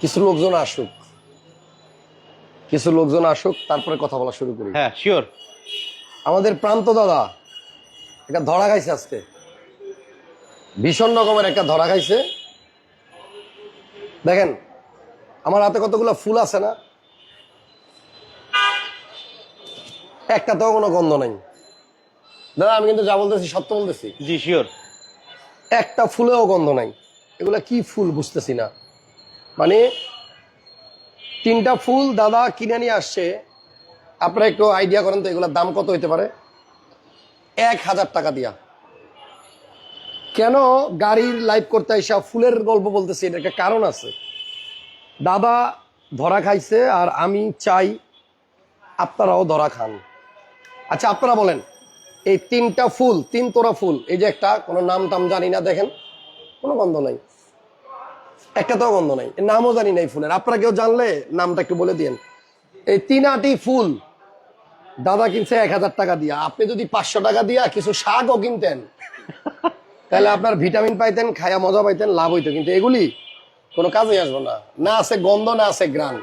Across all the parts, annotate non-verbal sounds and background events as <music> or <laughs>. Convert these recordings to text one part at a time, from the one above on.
কিছু লোকজন আসুক। কিছু লোকজন আসুক তারপরে কথা বলা শুরু করি। হ্যাঁ শিওর আমাদের প্রান্ত দাদা একটা ধরা খাইছে আজকে। ভীষণ রকমের একটা ধরা খাইছে। দেখেন আমার হাতে কতগুলো ফুল আছে না? একটা তো কোনো গন্ধ নাই। দাদা আমি কিন্তু যা বলতেছি সত্য বলতেছি। জি শিওর একটা ফুলেও গন্ধ নাই। এগুলা কি ফুল বুঝতেছি না। মানে তিনটা ফুল দাদা কিনে নিয়ে আসছে। আপনারা একটু আইডিয়া করেন তো এগুলোর দাম কত হইতে পারে? এক হাজার টাকা দিয়া। কেন গাড়ির লাইভ করতে এসে ফুলের গল্প বলতেছি? এটা একটা কারণ আছে। দাদা ধরা খাইছে আর আমি চাই আপনারাও ধরা খান। আচ্ছা আপনারা বলেন, এই তিনটা ফুল, তিন তোরা ফুল, এই যে একটা, কোনো নাম টাম জানি না, দেখেন, কোনো গন্ধ নাই। একটা তো গন্ধ নাই নামও জানি নাই ফুলের। আপনারা কেউ জানলে নামটা একটু বলে দিন এই তিন আটি ফুল দাদা কিনছে এক হাজার টাকা দিয়া। আপনি যদি পাঁচশো টাকা দিয়া কিছু শাকও কিনতেন, তাহলে আপনার ভিটামিন পাইতেন, খায়া মজা পাইতেন, লাভ হইতো। কিন্তু এগুলি কোনো কাজে আসব না। না আছে গন্ধ, না আছে গ্রান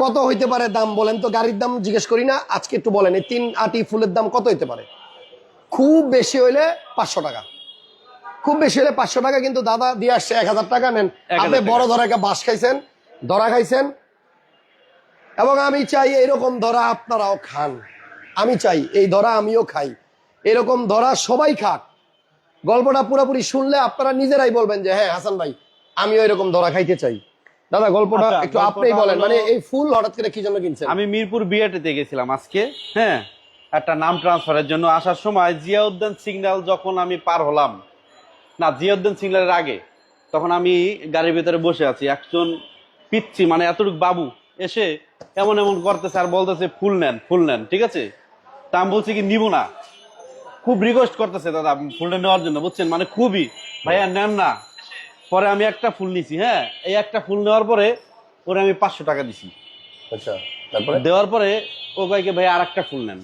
কত হইতে পারে দাম বলেন তো, গাড়ির দাম জিজ্ঞেস করি না, আজকে একটু বলেন, এই তিন আটি ফুলের দাম কত হইতে পারে? খুব বেশি হইলে পাঁচশো টাকা। খুব বেশি হলে পাঁচশো টাকা কিন্তু দাদা দিয়ে আসছে এক হাজার টাকা নেন। আপনি বড় ধরা একটা বাস খাইছেন ধরা খাইছেন। এবং আমি চাই এরকম ধরা আপনারাও খান। আমি চাই এই ধরা আমিও খাই। এরকম ধরা সবাই খাক। গল্পটা পুরোপুরি শুনলে আপনারা নিজেরাই বলবেন যে হ্যাঁ হাসান ভাই আমিও এরকম ধরা খাইতে চাই। দাদা গল্পটা আচ্ছা, একটু আপনিই বলেন। মানে এই ফুল হঠাৎ করে কি জন্য কিনছেন? আমি মিরপুর বিআরটিতে গেছিলাম আজকে হ্যাঁ? একটা নাম ট্রান্সফারের জন্য আসার সময় জিয়াউদ্দিন সিগন্যাল যখন আমি পার হলাম না জিয়াউদ্দিন সিগন্যালের আগে। তখন আমি গাড়ির ভিতরে বসে আছি। একজন পিচ্ছি মানে এতটুকু বাবু এসে এমন এমন করতেছে আর বলতেছে ফুল নেন ফুল নেন। ঠিক আছে? তা আমি বলছি কি নিব না। খুব রিকোয়েস্ট করতেছে দাদা ফুলটা নেওয়ার জন্য। বুঝছেন? মানে খুবই ভাইয়া নেন না। পরে আমি একটা ফুল নিছি হ্যাঁ? এই একটা ফুল নেওয়ার পরে ওরে আমি পাঁচশো টাকা দিছি। আচ্ছা তারপরে? দেওয়ার পরে ও ভাইকে ভাই আর একটা ফুল নেন।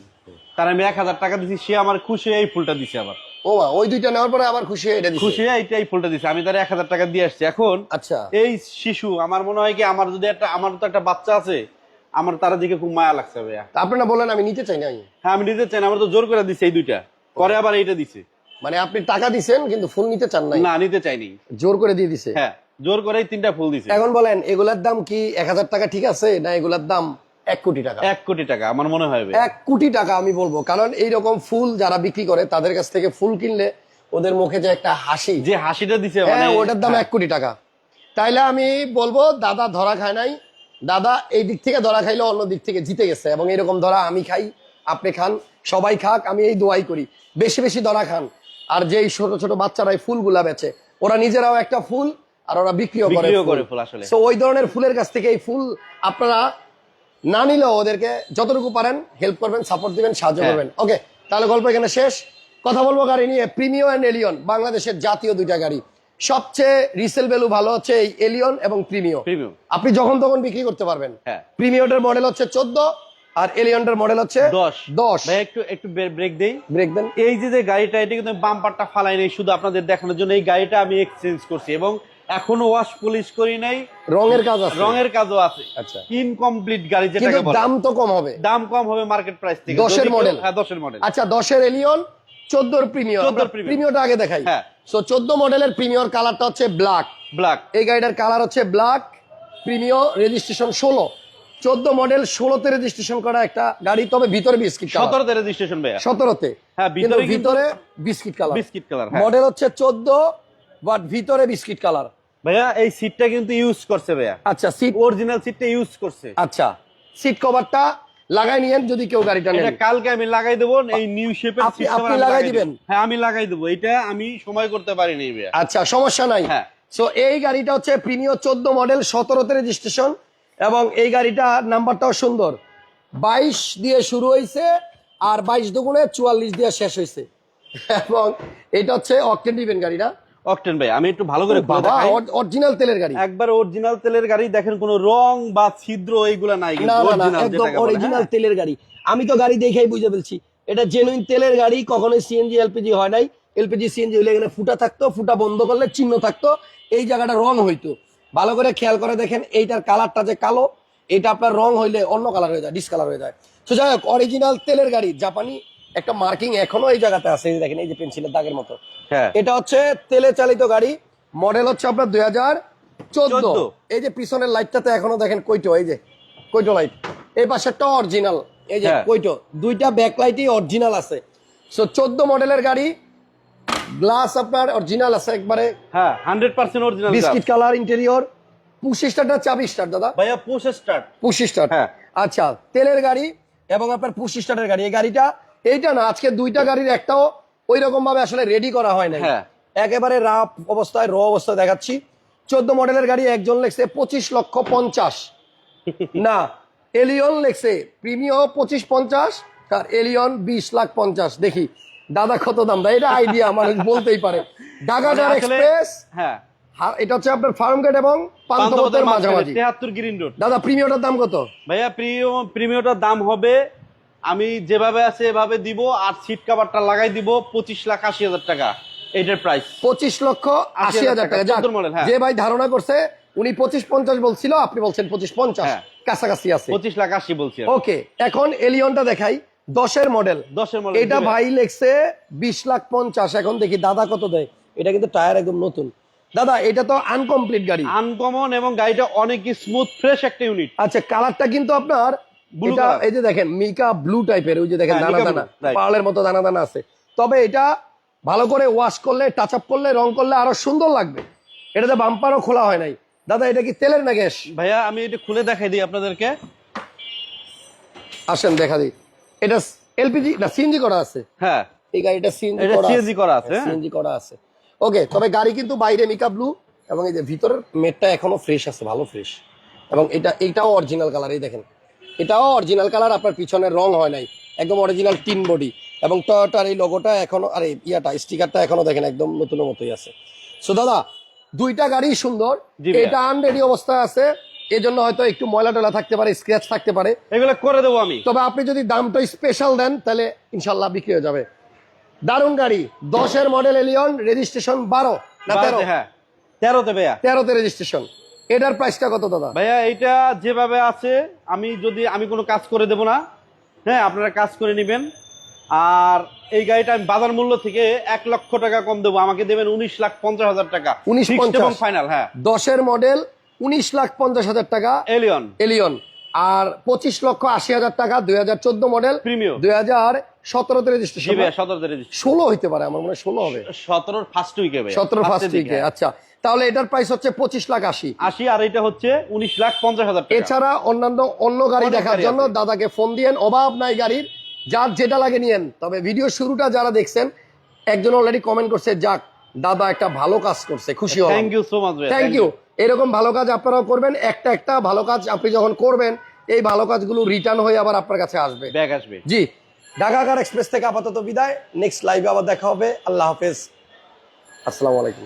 তার আমি এক হাজার টাকা দিছি সে আমার খুশি এই ফুলটা দিছে আবার। ও মা ওই দুইটা নেওয়ার পরে আবার খুশি হয়ে এটা খুশি হয়ে এইটা এই ফুলটা দিছে। আমি তার এক হাজার টাকা দিয়ে আসছি। এখন আচ্ছা। এই শিশু আমার মনে হয় কি আমার যদি একটা আমার তো একটা বাচ্চা আছে আমার তার দিকে খুব মায়া লাগছে ভাইয়া। আপনারা বলেন আমি নিতে চাই না হ্যাঁ আমি নিতে চাই না, আমার তো জোর করে দিছে এই দুইটা। পরে আবার এইটা দিছে। মানে আপনি টাকা দিছেন কিন্তু ফুল নিতে চান নাই। না নিতে চাইনি। জোর করে দিয়ে দিছে। হ্যাঁ জোর করে তিনটা ফুল দিছে। এখন বলেন এগুলার দাম কি এক হাজার টাকা ঠিক আছে না এগুলার দাম এক কোটি টাকা। এক কোটি টাকা আমার মনে হয় এক কোটি টাকা আমি বলব কারণ এই রকম ফুল যারা বিক্রি করে তাদের কাছ থেকে ফুল কিনলে ওদের মুখে যে একটা হাসি। যে হাসিটা দিছে মানে হ্যাঁ ওটার দাম এক কোটি টাকা। তাইলে আমি বলব দাদা ধরা খায় নাই। দাদা এই দিক থেকে ধরা খাইলে অন্য দিক থেকে জিতে গেছে এবং এরকম ধরা আমি খাই আপনি খান সবাই খাক আমি এই দোয়াই করি। বেশি বেশি ধরা খান। আর যেই ছোট ছোট বাচ্চারা এই ফুলগুলা বেচে ওরা নিজেরাও একটা ফুল আর ওরা বিক্রিও করে ফুল। আসলে। So, ওই ধরনের ফুলের কাছ থেকে এই ফুল আপনারা না নিলেও ওদেরকে যতটুকু পারেন হেল্প করবেন সাপোর্ট দিবেন সাহায্য হ্যাঁ। করবেন। ওকে তাহলে গল্প এখানে শেষ। কথা বলব গাড়ি নিয়ে প্রিমিও অ্যান্ড এলিয়ন বাংলাদেশের জাতীয় দুইটা গাড়ি। সবচেয়ে রিসেল ভ্যালু ভালো হচ্ছে এই এলিয়ন এবং প্রিমিও আপনি যখন তখন বিক্রি করতে পারবেন। হ্যাঁ। প্রিমিয়টার মডেল হচ্ছে চোদ্দ আর এলিয়নটার মডেল হচ্ছে দশ। দশ। একটু একটু ব্রেক দেই। ব্রেক দেন। এই যে যে গাড়িটা এটা কিন্তু বাম্পারটা ফালাই নেই শুধু আপনাদের দেখানোর জন্য। এই গাড়িটা আমি এক্সচেঞ্জ করছি এবং এখনও ওয়াশ পলিশ করি নাই। রঙের কাজ আছে। রঙের কাজও আছে। আচ্ছা। ইনকমপ্লিট গাড়ি কিন্তু যেটাকে বলে। দাম তো কম হবে। দাম কম হবে মার্কেট প্রাইস থেকে। দশের যদি কেউ- model? হ্যাঁ দশের মডেল আচ্ছা দশের এলিয়ন চোদ্দোর প্রিমিয়র 14 র Premium। প্রিমিয়রটা আগে দেখাই। হ্যাঁ। সো চোদ্দ মডেলের প্রিমিয়র কালারটা হচ্ছে ব্ল্যাক ব্ল্যাক এই গাড়িটার কালার হচ্ছে ব্ল্যাক প্রিমিয় রেজিস্ট্রেশন ষোলো। চোদ্দ মডেল ষোলোতে রেজিস্ট্রেশন করা একটা গাড়ি তবে ভিতরে বিস্কিট কালার সতেরোতে রেজিস্ট্রেশন ভাইয়া। সতেরোতে। হ্যাঁ, ভিতরে ভিতরে বিস্কিট কালার বিস্কিট কালার হ্যাঁ। মডেল হচ্ছে চোদ্দ বাট ভিতরে বিস্কিট কালার ভাইয়া এই সিটটা কিন্তু ইউজ করছে ভাইয়া। আচ্ছা সিট অরিজিনাল সিটটা ইউজ করছে। আচ্ছা সিট কভারটা লাগাই নিয়েন যদি কেউ গাড়িটা নেন। কালকে আমি লাগাই দেবো এই নিউ শেপের আপনি- আপনি লাগাই দিবেন? হ্যাঁ আমি লাগাই দেবো। এটা আমি সময় করতে পারিনি ভাইয়া। আচ্ছা সমস্যা নাই। হ্যাঁ। সো এই গাড়িটা হচ্ছে প্রিমিয় চোদ্দ মডেল সতেরোতে রেজিস্ট্রেশন এবং এই গাড়িটা নাম্বারটাও সুন্দর। বাইশ দিয়ে শুরু হয়েছে আর বাইশ দুগুণে চুয়াল্লিশ দিয়ে শেষ হয়েছে <laughs> এবং এটা হচ্ছে অকটেন ডিভেন গাড়িটা। অকটেন ভাই আমি একটু ভালো করে বাবা অরিজিনাল তেলের গাড়ি। একবার অরিজিনাল তেলের গাড়ি দেখেন কোনো রং বা ছিদ্র এইগুলা নাই একদম অরিজিনাল হ্যাঁ? তেলের গাড়ি। আমি তো গাড়ি দেখেই বুঝে ফেলছি। এটা জেনুইন তেলের গাড়ি কখনোই সিএনজি এলপিজি হয় নাই। এলপিজি সিএনজি হলে এখানে ফুটা থাকতো ফুটা বন্ধ করলে চিহ্ন থাকতো এই জায়গাটা রং হইতো। ভালো করে খেয়াল করে দেখেন এইটার কালারটা যে কালো এটা আপনার রং হইলে অন্য কালার হয়ে যায় ডিসকালার হয়ে যায়। তো যাই হোক অরিজিনাল তেলের গাড়ি জাপানি একটা মার্কিং এখনও এই জায়গাতে আছে দেখেন এই যে পেন্সিলের দাগের মতো। হ্যাঁ। এটা হচ্ছে তেলে চালিত গাড়ি মডেল হচ্ছে আপনার দুই হাজার চোদ্দ। এই যে পিছনের লাইটটাতে এখনও দেখেন কইটো এই যে কইটো লাইট এই পাশেরটা অরিজিনাল এই যে হ্যাঁ। কইটো দুইটা ব্যাক লাইটই অরিজিনাল আছে। সো চোদ্দ মডেলের গাড়ি গ্লাস আপনার অরিজিনাল আছে একবারে। হ্যাঁ hundred percent original biscuit colour interior push স্টারটা চাবি স্টার দাদা। ভাইয়া পুশ স্টার্ট পুশ স্টার হ্যাঁ। আচ্ছা তেলের গাড়ি এবং আপনার পুশ স্টারের গাড়ি। এই গাড়িটা এইটা না আজকে দুইটা গাড়ির একটাও ওই রকম ভাবে আসলে রেডি করা হয় নাই। হ্যাঁ। একেবারে রাফ অবস্থায় র অবস্থায় দেখাচ্ছি। চোদ্দ মডেলের গাড়ি একজন লেখছে পঁচিশ লক্ষ পঞ্চাশ। <laughs> না এলিয়ন লেখছে প্রিমিয়ম পঁচিশ পঞ্চাশ আর এলিয়ন বিশ লাখ পঞ্চাশ। দেখি দাদা কত দাম? দেয় এটা আইডিয়া মানুষ বলতেই পারে। ঢাকা মানে এক্সপ্রেস হ্যাঁ। এটা হচ্ছে আপনার ফার্ম গেট এবং পান্তপথের মাঝামাঝি। তেহাত্তর গ্রিন রোড দাদা প্রিমিয়মটার দাম কত? ভাইয়া প্রিমিয়াম প্রিমিয়ামটার দাম হবে আমি যেভাবে আছে এভাবে দিব আর সিট কাভারটা লাগাই দিব পঁচিশ লাখ আশি হাজার টাকা। এটার প্রাইস পঁচিশ লক্ষ আশি হাজার টাকা। যাক, 14 model, হ্যাঁ। যে ভাই ধারণা করছে উনি পঁচিশ পঞ্চাশ বলছিল আপনি বলছেন পঁচিশ পঞ্চাশ। হ্যাঁ। কাছাকাছি আছে। পঁচিশ লাখ আশি বলছি ওকে এখন এলিয়নটা দেখাই। দশের মডেল দশের মডেল এটা ভাই। লেখছে বিশ লাখ পঞ্চাশ। এখন দেখি দাদা কত দেয়। এটা কিন্তু টায়ার একদম নতুন। দাদা এটা তো আনকমপ্লিট গাড়ি। আনকমন এবং গাড়িটা অনেক স্মুথ ফ্রেশ একটা ইউনিট আচ্ছা কালারটা কিন্তু আপনার এটা। এই যে দেখেন মিকা ব্লু টাইপের ওই যে দেখেন হ্যাঁ, দানা দানা blue, পার্লের মতো দানা দানা আছে। তবে এটা ভালো করে ওয়াশ করলে টাচ আপ করলে রং করলে আরও সুন্দর লাগবে। এটাতে বাম্পারও খোলা হয় নাই। দাদা এটা কি তেলের না গ্যাস? ভাইয়া আমি এটা খুলে দেখাই দিই আপনাদেরকে। আসেন দেখা দিই। এটা এলপিজি না সিএনজি করা আছে। হ্যাঁ। এই গাড়িটা সিএনজি করা CNG করা আছে, হ্যাঁ। সিএনজি করা আছে। ওকে তবে গাড়ি কিন্তু বাইরে মিকা ব্লু এবং এই যে ভিতরের মেটটা এখনও ফ্রেশ আছে ভালো ফ্রেশ এবং এটা এটাও অরিজিনাল কালার এই দেখেন। এটাও অরিজিনাল কালার আপনার পিছনের রং হয় নাই। একদম অরিজিনাল টিন বডি এবং টয়োটার এই লোগোটা এখনও আরে ইয়াটা স্টিকারটা এখনও দেখেন একদম নতুন মতোই আছে। সো দাদা দুইটা গাড়ি সুন্দর। এটা আনরেডি অবস্থায় আছে। এই জন্য হয়তো একটু ময়লা টয়লা থাকতে পারে স্ক্র্যাচ থাকতে পারে। এগুলো করে দেবো আমি। তবে আপনি যদি দামটা স্পেশাল দেন তাহলে ইনশাল্লাহ বিক্রি হয়ে যাবে। দারুণ গাড়ি দশের মডেল এলিয়ন রেজিস্ট্রেশন বারো না তেরো? হ্যাঁ। তেরোতে ভাইয়া। তেরোতে রেজিস্ট্রেশন এটার প্রাইসটা কত দাদা? ভাইয়া এটা যেভাবে আছে আমি যদি আমি কোনো কাজ করে দেব না। হ্যাঁ আপনারা কাজ করে নেবেন। আর এই গাড়িটা আমি বাজার মূল্য থেকে এক লক্ষ টাকা কম দেবো। আমাকে দেবেন উনিশ লাখ পঞ্চাশ হাজার টাকা। উনিশ। এবং ফাইনাল হ্যাঁ। দশের মডেল উনিশ লাখ পঞ্চাশ হাজার টাকা। এলিয়ন এলিয়ন আর পঁচিশ লক্ষ আশি হাজার টাকা দুই হাজার চোদ্দ মডেল প্রিমিয়াম দুই হাজার সতেরোতে রেজিস্ট্রেশন সতেরোতে রেজিস্ট্রেশন ষোলো হইতে পারে আমার মনে হয় ষোলো হবে। সতেরোর ফার্স্ট উইকে সতেরো ফার্স্ট উইকে। আচ্ছা। তাহলে এটার প্রাইস হচ্ছে পঁচিশ লাখ আশি। আশি আর এটা হচ্ছে উনিশ লাখ পঞ্চাশ হাজার এছাড়া অন্যান্য অন্য গাড়ি দেখার জন্য দাদাকে ফোন দিয়েন। অভাব নাই গাড়ির। যার যেটা লাগে নিয়েন। তবে ভিডিও শুরুটা যারা দেখছেন একজন অলরেডি কমেন্ট করছে যাক দাদা একটা ভালো কাজ করছে খুশি হলাম। Thank you so much thank you এরকম ভালো কাজ আপনারাও করবেন। একটা একটা ভালো কাজ আপনি যখন করবেন এই ভালো কাজগুলো রিটার্ন হয়ে আবার আপনার কাছে আসবে। ব্যাগ আসবে। জি। ঢাকা কার এক্সপ্রেস থেকে আপাতত বিদায়। নেক্সট লাইভে আবার দেখা হবে। আল্লাহ হাফেজ। আসসালামু আলাইকুম।